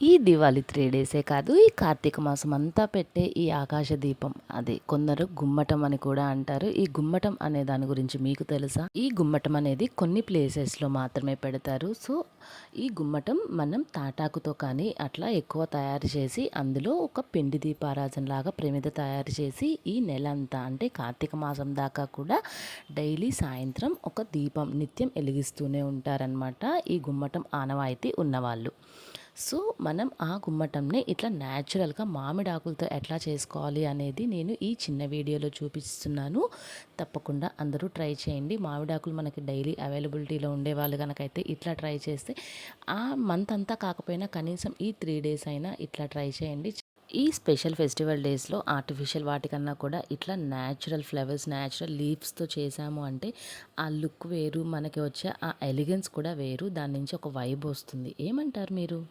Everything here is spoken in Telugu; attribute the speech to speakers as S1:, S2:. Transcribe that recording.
S1: ఈ దివాళీ త్రీ డేసే కాదు ఈ కార్తీక మాసం అంతా పెట్టే ఈ ఆకాశ దీపం. అది కొందరు గుమ్మటం అని కూడా అంటారు. ఈ గుమ్మటం అనే దాని గురించి మీకు తెలుసా? ఈ గుమ్మటం అనేది కొన్ని ప్లేసెస్లో మాత్రమే పెడతారు. సో ఈ గుమ్మటం మనం తాటాకుతో కానీ అట్లా ఎక్కువ తయారు చేసి అందులో ఒక పిండి దీపారాజన లాగా ప్రమిద తయారు చేసి ఈ నెల అంతా అంటే కార్తీక మాసం దాకా కూడా డైలీ సాయంత్రం ఒక దీపం నిత్యం వెలిగిస్తూనే ఉంటారనమాట ఈ గుమ్మటం ఆనవాయితీ ఉన్నవాళ్ళు. సో మనం ఆ గుమ్మటంని ఇట్లా న్యాచురల్గా మామిడి ఆకులతో ఎట్లా చేసుకోవాలి అనేది నేను ఈ చిన్న వీడియోలో చూపిస్తున్నాను. తప్పకుండా అందరూ ట్రై చేయండి. మామిడాకులు మనకి డైలీ అవైలబిలిటీలో ఉండేవాళ్ళు కనుకైతే ఇట్లా ట్రై చేస్తే ఆ మంత్ అంతా కాకపోయినా కనీసం ఈ త్రీ డేస్ అయినా ఇట్లా ట్రై చేయండి. ఈ స్పెషల్ ఫెస్టివల్ డేస్లో ఆర్టిఫిషియల్ వాటికన్నా కూడా ఇట్లా న్యాచురల్ ఫ్లవర్స్ న్యాచురల్ లీవ్స్తో చేసాము అంటే ఆ లుక్ వేరు మనకి వచ్చే ఆ ఎలిగెన్స్ కూడా వేరు దాని నుంచి ఒక వైబ్ వస్తుంది. ఏమంటారు మీరు?